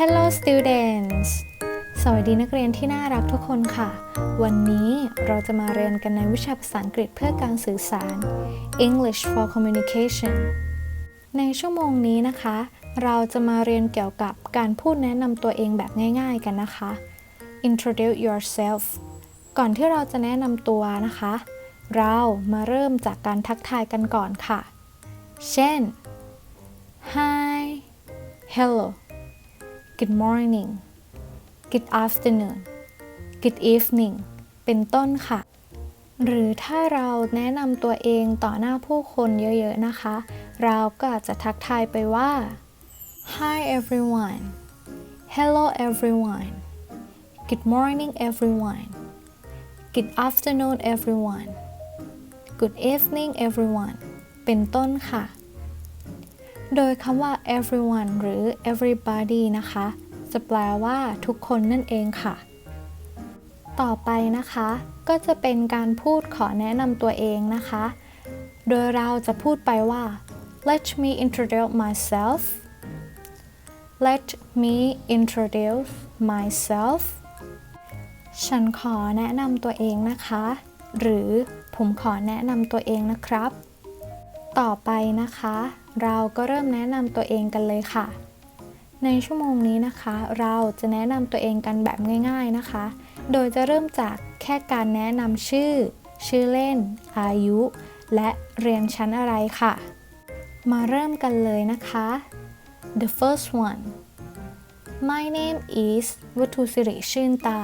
Hello students สวัสดีนักเรียนที่น่ารักทุกคนค่ะ วันนี้เราจะมาเรียนกันในวิชาภาษาอังกฤษเพื่อการสื่อสาร English for Communication ในชั่วโมงนี้นะคะ เราจะมาเรียนเกี่ยวกับการพูดแนะนำตัวเองแบบง่ายๆกันนะคะ Introduce yourself ก่อนที่เราจะแนะนำตัวนะคะ เรามาเริ่มจากการทักทายกันก่อนค่ะ เช่น Hi Hello Good morning Good afternoon Good evening เป็นต้นค่ะ หรือถ้าเราแนะนำตัวเองต่อหน้าผู้คนเยอะๆนะคะ เราก็อาจจะทักทายไปว่า Hi everyone Hello everyone Good morning everyone Good afternoon everyone Good evening everyone เป็นต้นค่ะ โดยคำว่า everyone หรือ everybody นะคะ จะแปลว่าทุกคนนั่นเองค่ะ ต่อไปนะคะ ก็จะเป็นการพูดขอแนะนำตัวเองนะคะ โดยเราจะพูดไปว่า let me introduce myself let me introduce myself ฉันขอแนะนำตัวเองนะคะ หรือผมขอแนะนำตัวเองนะครับ ต่อไปนะคะ เราก็เริ่มแนะนำตัวเองกันเลยค่ะ ในชั่วโมงนี้นะคะ เราจะแนะนำตัวเองกันแบบง่าย ๆนะคะ โดยจะเริ่มจากแค่การแนะนำชื่อ ชื่อเล่น อายุ และเรียนชั้นอะไรค่ะ มาเริ่มกันเลยนะคะ The first one My name is วัตุสิริชื่นตา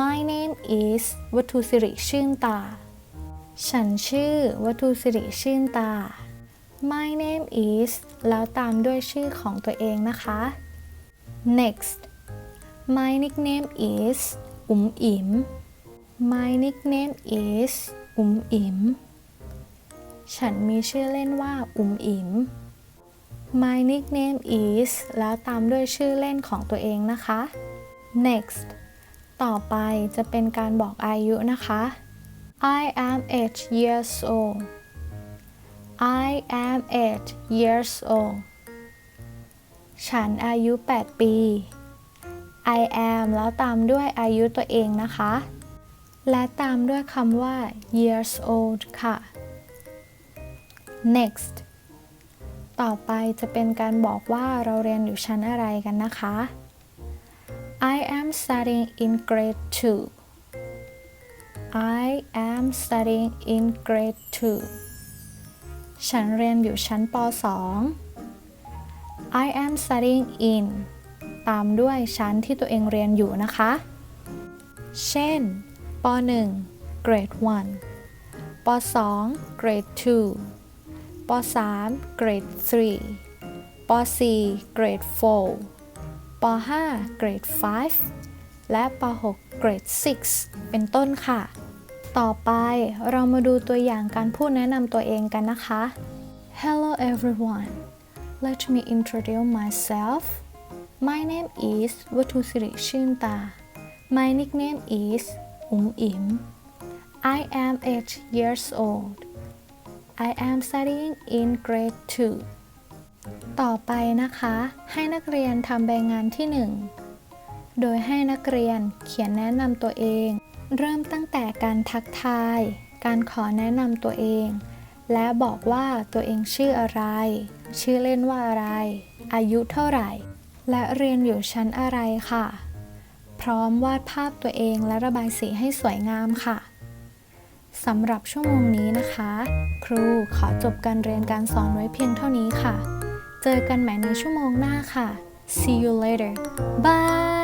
My name is วัตุสิริชื่นตา ฉันชื่อวัตุสิริชื่นตา My name is แล้วตามด้วยชื่อของตัวเองนะคะ Next My nickname is อุ๋มอิ๋ม My nickname is อุ๋มอิ๋ม ฉันมีชื่อเล่นว่าอุ๋มอิ๋ม My nickname is แล้วตามด้วยชื่อเล่นของตัวเองนะคะ Next ต่อไปจะเป็นการบอกอายุนะคะ I am 8 years old I am 8 years old ฉันอายุ 8 ปี I am แล้วตามด้วยอายุตัวเองนะคะ และตามด้วยคำว่า years old ค่ะ next ต่อไปจะเป็นการบอกว่าเราเรียนอยู่ชั้นอะไรกันนะคะ I am studying in grade 2 I am studying in grade 2 ฉันเรียนอยู่ชั้นป .2 I am studying in ตามด้วยชั้นที่ตัวเองเรียนอยู่นะคะ เช่นป .1 grade 1ป .2 grade 2ป .3 grade 3ป .4 grade 4ป .5 grade 5และป .6 grade 6 เป็นต้นค่ะ ต่อไปเรามาดูตัวอย่างการพูดแนะนำตัวเองกันนะคะ Hello everyone Let me introduce myself My name is วัตุสิริชื่นตา My nickname is อุ๋มอิ๋ม I am 8 years old I am studying in grade 2 ต่อไปนะคะ ให้นักเรียนทำใบงานที่ 1 โดยให้นักเรียนเขียนแนะนำตัวเอง เริ่มตั้งแต่การทักทาย การขอแนะนำตัวเอง และบอกว่าตัวเองชื่ออะไร ชื่อเล่นว่าอะไร อายุเท่าไหร่ และเรียนอยู่ชั้นอะไรค่ะ พร้อมวาดภาพตัวเองและระบายสีให้สวยงามค่ะสำหรับชั่วโมงนี้นะคะ ครูขอจบการเรียนการสอนไว้เพียงเท่านี้ค่ะ เจอกันใหม่ในชั่วโมงหน้าค่ะ see you later bye